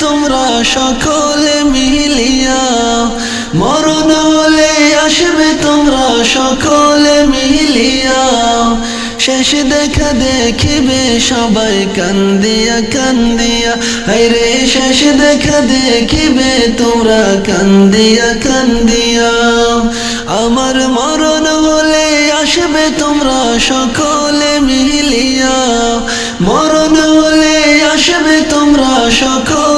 তোমরা সকলে মিলিয়া মরণ হলে আসবে, তোমরা সকলে মিলিয়া। শেষ দেখা দেখিবে, সবাই কান্দিয়া কান্দিয়া। হাইরে শেষ দেখা দেখিবে, তোমরা কান্দিয়া কান্দিয়া। আমার মরণ হলে আসবে, তোমরা সকলে মিলিয়া। মরণ হলে আসবে, তোমরা সকলে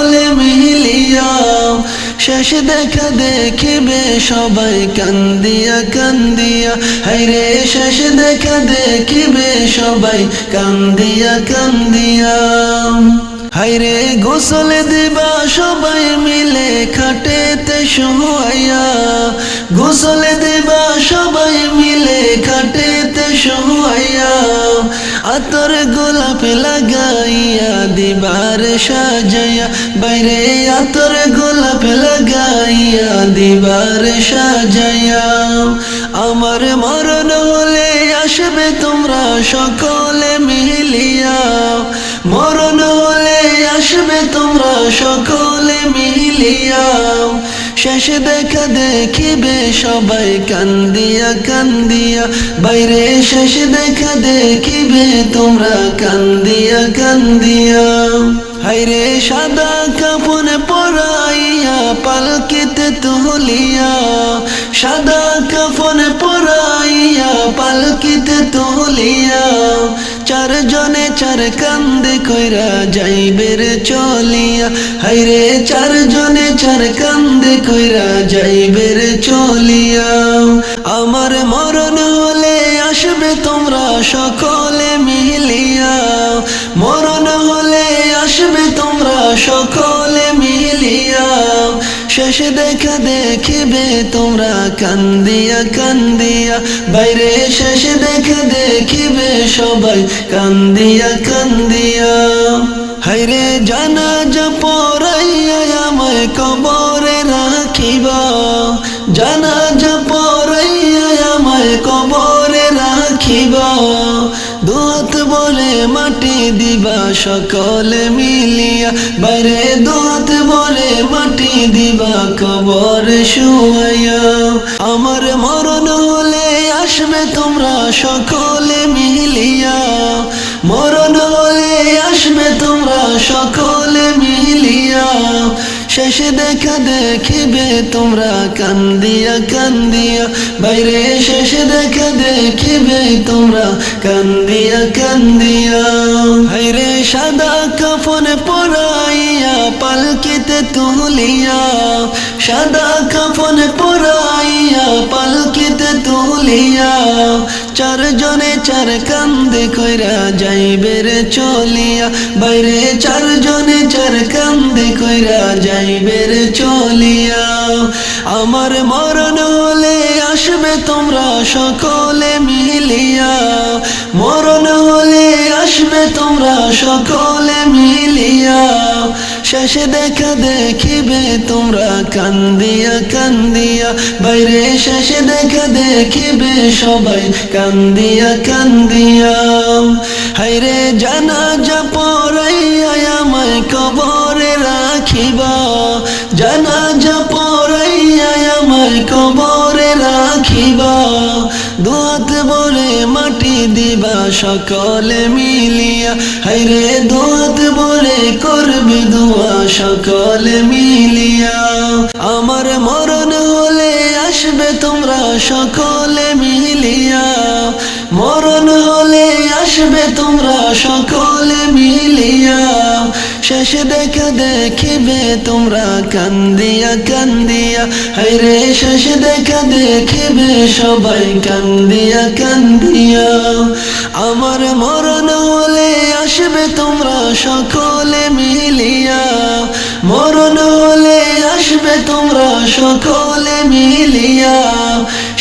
শেষ দেখা দেখিবে সবাই কান্দিয়া কান্দিয়া। হাইরে শেষ দেখা দেখিবে সবাই কান্দিয়া কান্দিয়া। হাইরে গোসল দিবা সবাই মিলে খাটেতে শোয়াইয়া। গোসল দিবা সবাই মিলে খাটেতে শোয়াইয়া। আতর গোলাপ লাগাইয়া, দিবার সাজাইয়া, বাইরে আতর গোলাপ লাগাইয়া, দিবার সাজাইয়া। আমার মরণ হলে আসবে তোমরা সকলে মিলিয়া। মরণ হলে আসবে তোমরা সকলে মিলিয়া। শেষ দেখা দেখিবে সবাই কান্দিয়া কান্দিয়া। বাইরে শেষ দেখা দেখিবে তোমরা কান্দিয়া কান্দিয়া। হাইরে সাদা কাপন পরাইয়া, পালকিতে তুলিয়া। সাদা কাফন পরাইয়া, পালকিতে তুলিয়া। চার জনে চার কান্দে কইরা যাইবের চলিয়া। হাইরে চার জনে চার কান্দে কইরা যাইবের চলিয়া। আমার মরণ হলে আসবে তোমরা সকলে মিলিয়া। মরণ হলে আসবে তোমরা সকলে শেষ দেখা দেখিবে, তোমরা কান্দিয়া কান্দিয়া। বাইরে শেষ দেখা দেখিবে, সবাই কান্দিয়া কান্দিয়া। হাইরে জানা যা পড়াইয়া আমায় কবরে রাখিবা। জানা যা পড়াইয়া আমায় কবরে রাখিবা। দুহাত বলে মাটি দিবা সকলে মিলিয়া। বাইরে আমার মরণ হলে আসবে তোমরা সকলে মিলিয়া। মরণ হলে আসবে তোমরা সকলে মিলিয়া। শেষে দেখা দেখিবে তোমরা কান্দিয়া কান্দিয়া। বাইরে শেষে দেখা দেখিবে তোমরা কান্দিয়া কান্দিয়া। হাইরে সাদা কাফনে পরাইয়া পালকিতে তুলিয়া, সাদা কাফনে পরাইয়া পালকিতে তুলিয়া চার জনে চার কান্দে কইরা যাইবের চলিয়া। বাইরে চার জনে চার কান্দে কইরা যাইবের চলিয়া। আমার মরণ হলে আসবে তোমরা সকলে মিলিয়া। মরণ হলে আসবে তোমরা সকলে মিলিয়া। শেষে দেখা দেখিবে, তোমরা কান্দিয়া কান্দিয়া। বাইরে শেষে দেখা দেখিবে, সবাই কান্দিয়া কান্দিয়া। হাইরে জানা যা পড়াইয়া আমায় কবরে রাখিবা। জানা যা পড়াইয়া আমায় কবরে রাখিবা। দিবা সকলে মিলিয়া। হাইরে দোয়াত বলে করবে দোয়া সকলে মিলিয়া। আমার মরণ হলে আসবে তোমরা সকলে মিলিয়া। মরণ হলে আসবে তোমরা সকলে মিলিয়া। শেষে দেখা দেখিবে তোমরা কান্দিয়া কান্দিয়া। হাইরে শেষে দেখা দেখিবে সবাই কান্দিয়া কান্দিয়া। আমার মরণ হলে আসবে তোমরা সকলে মিলিয়া। মরণ হলে আসবে তোমরা সকলে মিলিয়া।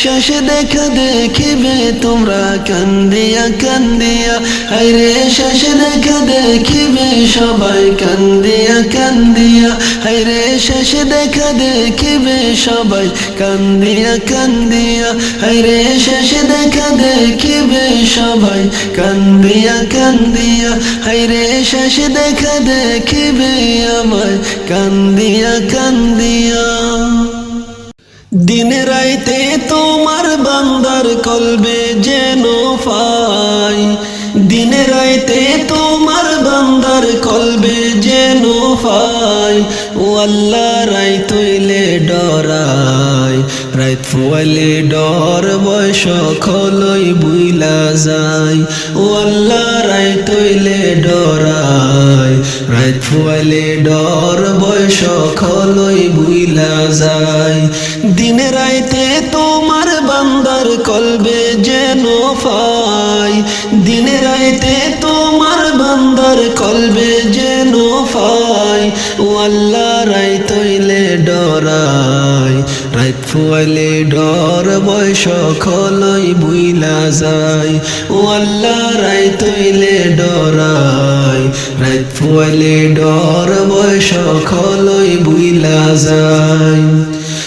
শেষে দেখা দেখিবে তোমরা কান্দিয়া কান্দিয়া। হাইরে শেষে দেখা দেখিবে সবাই কান্দিয়া কান্দিয়া। হাইরে শেষ দেখা দেখিবে সবাই কান্দিয়া কান্দিয়া। হাইরে শেষ দেখা দেখিবে সবাই কান্দিয়া কান্দিয়া। হাইরে শেষ দেখা দেখিবে আমায় কান্দিয়া কান্দিয়া। দিন রাইতে তোমার বান্দার কলবে যেন পাই দিন রাইতে তোমার বান্দার কলবে যেন পাই ও আল্লাহ রাই তৈলে ডরাই। রাইত ফুয়ালে ডর, বয়স খলই বুইলা যায়। ও আল্লাহ রাই তৈলে ডরাই রাইত ফুয়ালে ডর, বয়স খলই বুইলা যায়। দিনে রাইতে তোমার বান্দার কলবে যেন পাই দিনে রাইতে তোমার বান্দার কলবে যেন পাই ও আল্লাহ রাই তৈলে রাইত ফুয়ালে ডর বয়স খলই বুইলা যায়। ও আল্লাহ, রায় তৈলে ডরাই। রায় ফুয়ালে ডর বয়স খলই বুইলা যায়।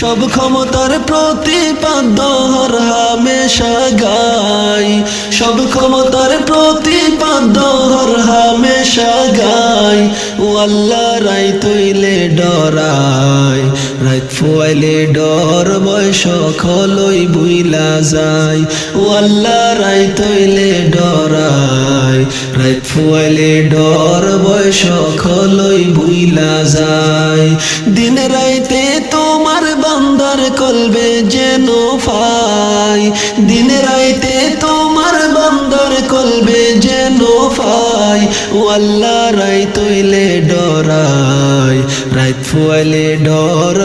সব ক্ষমতার প্রতিপাদ্য হর হামেশা গাই। সব ক্ষমতার প্রতিপাদ্য হর হামেশা গাই। ও আল্লাহ রাই তৈলে ডরাই। রাইত ফুয়াইলে ডর বয়স খলই বুইলা যায়। ও আল্লাহ রাই তৈলে ডরাই। রাইত ফুয়াইলে ডর বয়স খলই বুইলা যায়। দিন রাইতে বান্দার কলবে যেন ফাই। দিন রাইতে তোমার বান্দার কলবে যেন ফাই। ও আল্লাহ রাই তৈলে ডরাই। রাইত ফুয়াইলে ডর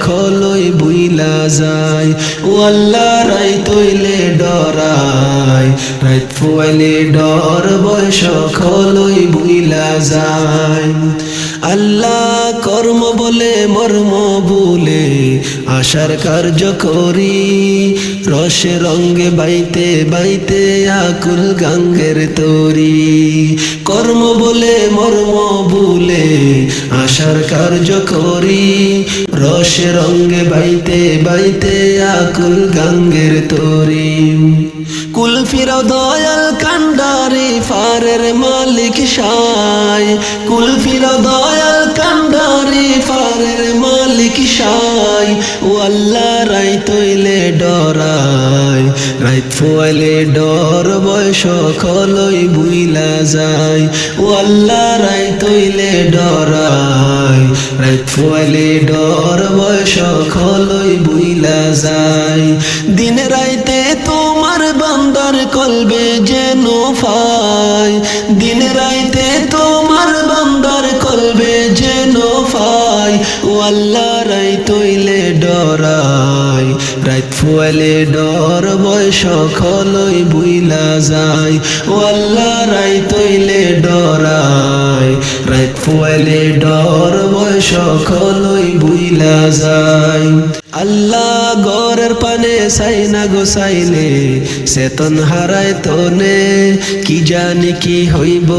খলই বুইলা যায়। ও আল্লাহ রাই তৈলে ডরাই। রাইত ফুয়াইলে ডর খলই বুইলা যায়। আল্লাহ কর্ম বলে, মর্ম বলে, আশার কার্য করি। রসে রঙ্গে বাইতে বাইতে আকুল গাঙ্গের তরি। কর্ম বলে, মর্ম বলে আশার কার্য করি, রসে রঙ্গে বাইতে বাইতে আকুল গাঙ্গের তরি। কুল দয়াল কান্ডারি ফারের মালিক সাই। কুল দয়াল কান্ডারি ফারের মালিক সাই। ও আল্লাহ রাই তৈলে ডরাই। রাইত ফুয়াইলে ডর বয়স খলই বুইলা যায়। ও আল্লাহ তৈলে ডরাই রাইত ফুয়াইলে ডর বয়স খলই বুইলা যায়। দিন রাইতে তোমার বান্দার কলবে যেন ফাই। দিন রাইতে তোমার বান্দার কলবে যেন ফাই। ও আল্লাহ তৈলে রাইত ফুয়ালে ডর বয়স খলই বুইলা যায়। ও আল্লাহ রাই তৈলে ডরাই রাইত ফুয়ালে ডর বয়স খলই বুইলা যায়। আল্লাহ গরের পানে সাইনা গোসাইলে চেতন হারায় তনে কি জানি কি হইব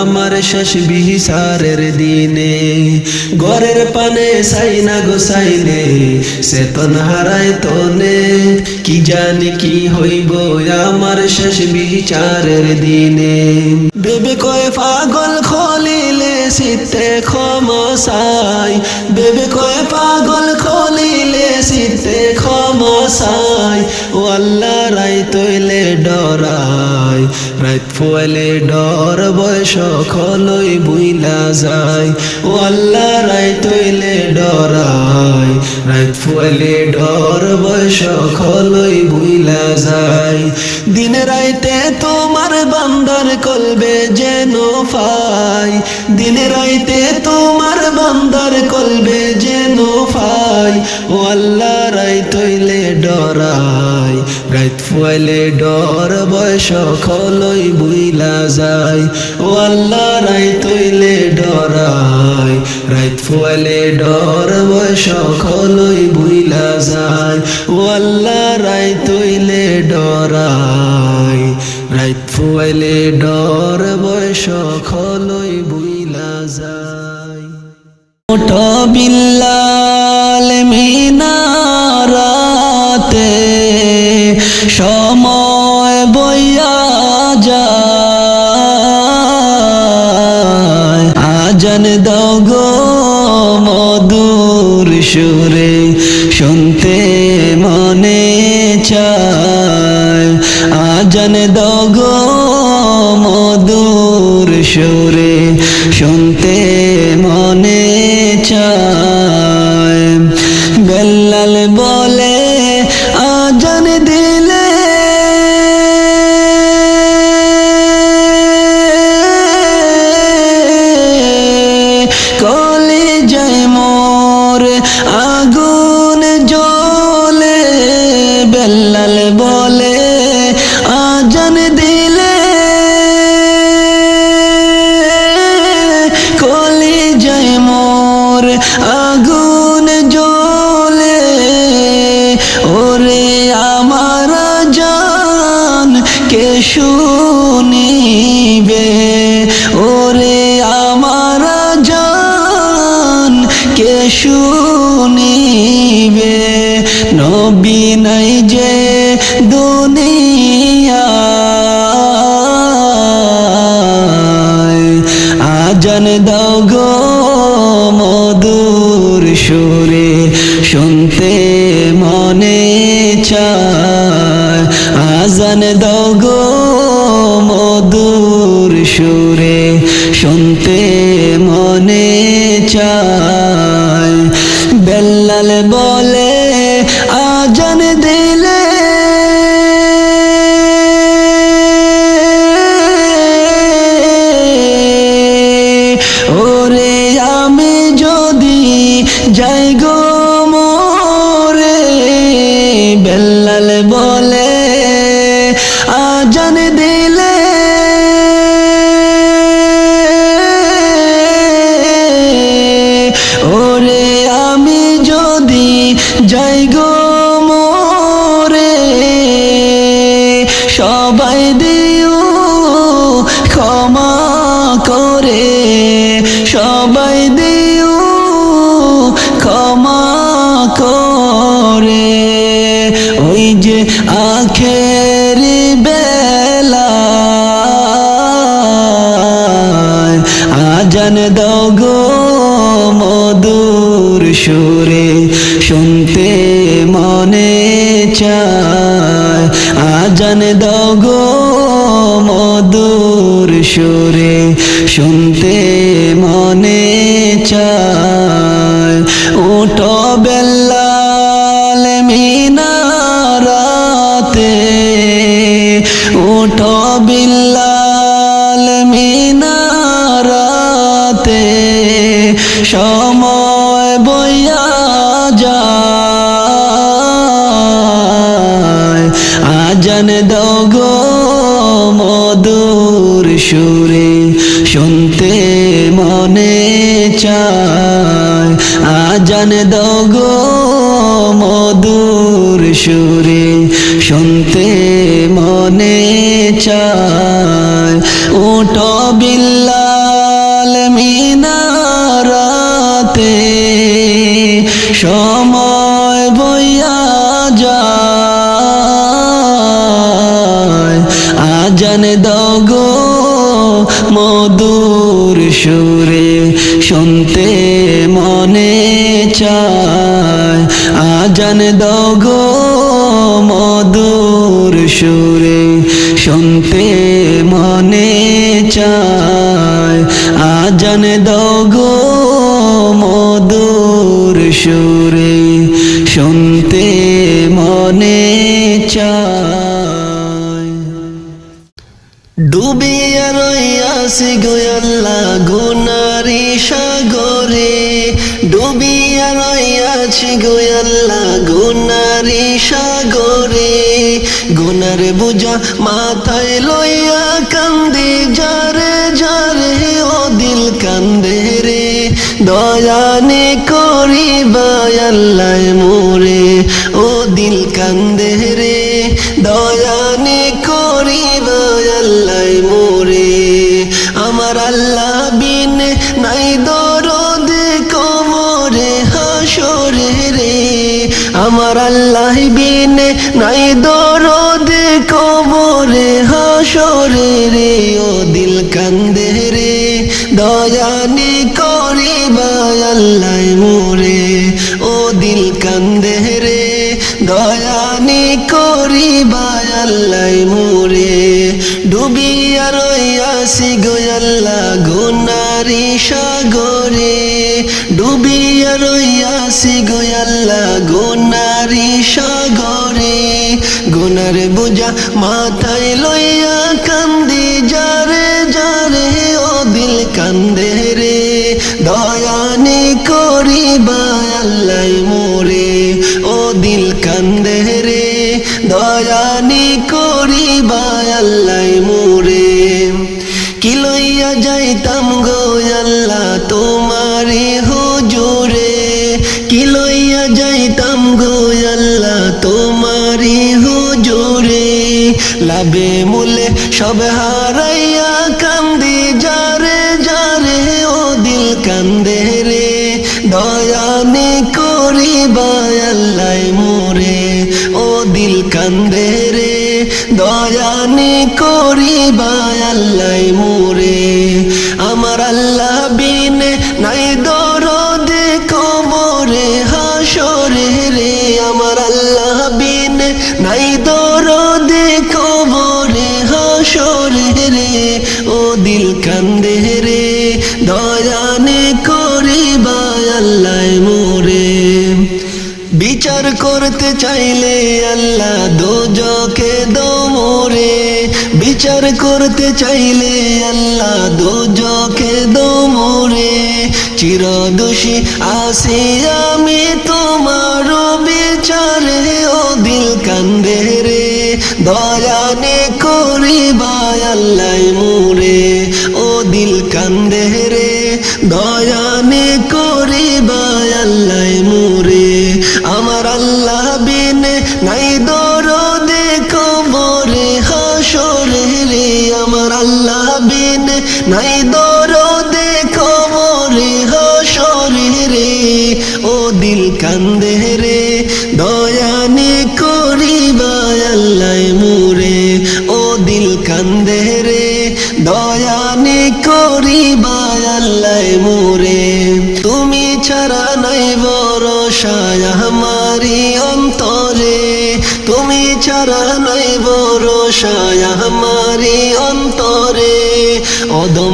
আমার শেষ বিহিসারের দিনে। গরের পানে সাইনা গোসাইলে চেতন হারায় তনে কি জানি কি হইব আমার শেষ বিচারের দিনে। বেবে কয়, পাগল খলিলে শীতে ক্ষমসাই বেবে কয়, পাগল খলিলে শীতে ক্ষমসাই ও আল্লাহ রাই তৈলে ডরাই রাত ফুয়ালে ডর বয়স খলই বুইলা যায়। ও আল্লাহ রাই তৈলে ডরাই রাত ফুয়ালে ডর বয়স খলই বুইলা যায়। দিন রাইতে তোমার বান্দার কলবে যেন ফাই। দিন রাইতে তোমার বান্দার কলবে যেন ফাই। ও আল্লাহ রাই তৈলে ডরাই রাত ফুয়ালে ডর বয়স খলই বুইলা যায়। ও আল্লাহ রাই তৈলে ডরাই। রাত ফুয়ালে ডর বয়স খলই বুইলা যায়। ও আল্লাহ রাই তৈলে ডরাই। রাত ফুয়ালে ডর বয়স খলই বুইলা যায়। ওটা বিল্লাল নবী নাই যে দুনিয়া। আজান দাও গো মধুর সুরে শুনতে যে আখের সময় বইয়া যায় আজান দাগো মধুর সুরে। শুনতে মনে চায়। আজান দাগো মধুর সুরে। শুনতে ডুবিয়া রইয়াছি গোয়াল্লা গুনারি সাগরে। গুনার বুঝা মাথায় লইয়া কান্দে, যারে যারে ও দিল কান্দে রে। দয়ানে করি বায়াল্লাই মোরে, ও দিল কান্দে রে। দয়ানে নাই দরদ কবরে হাসরে রে ও গুনার বুঝা মাথায় লইয়া কান্দি যারে যারে ও দিল কান্দে রে দয়ানি করি আল্লাহ মোরে ও দিল কান্দে রে দয়ানি করি আল্লাহ মোরে কি লইয়া যাইতাম গো লাভে মূলে সব হারাইয়া কান্দি, যারে যারে ও দিল কান্দে রে। দয়ানি করি আল্লাহ মোরে, ও দিল কান্দে রে। দয়ানি করি আল্লাহ চাইলে আল্লাহ দোজকে দোমরে বিচার করতে চাইলে আল্লাহ দোজকে দোমরে চিরদোষী আসি আমি তোমার বিচারে, ও দিল কান্দে রে। দয়ানে করি আল্লাহ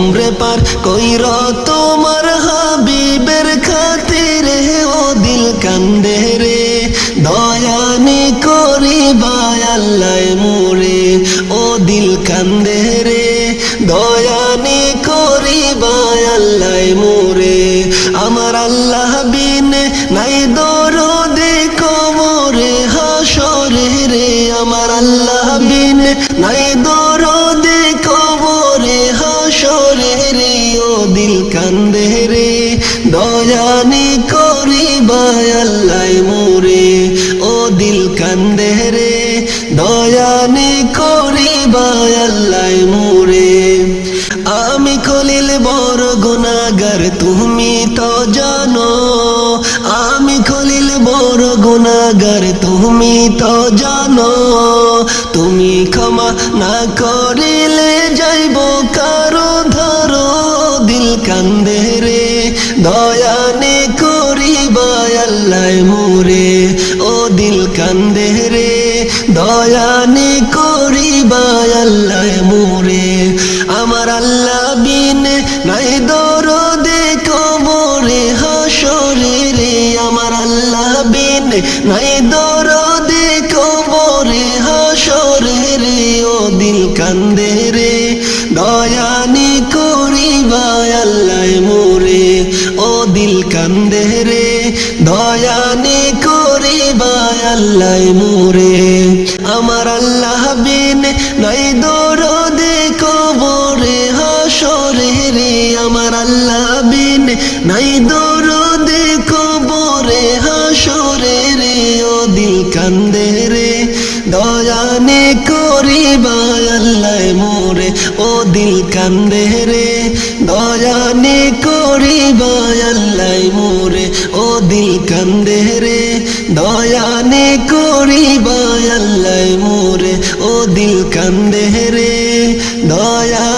অদমরে পার কইর তোমার হাবিবের খাতিরে, ও দিল কান্দে রে। দয়ানি করি আল্লাহ মোরে ও দিল কান্দে রে। দয়ানি করি আল্লাহ মোরে আমার আল্লাহ বিন নাই দরদে কবরে হাসরে রে, আমার আল্লাহ বিন নাই দরদে তো জানো, তুমি ক্ষমা না করিলে যাইব কারও ধরো। দিল কান্দে রে দয়ানে করি আল্লাহ দয়ানি করিবা আল্লাহ মোরে। আমার আল্লাহ বিন নাই দরদে কবরে, হাসরে রে। আমার আল্লাহ বিন নাই দরদে কবরে, হাসরে রে। ও দিল কান্দে রে। দয়ানে করিবা আল্লাহ মোরে, ও দিল কান্দে দয়ানে করিবা আল্লাহ মোরে ও দিল কান্দে রে। দয়ানে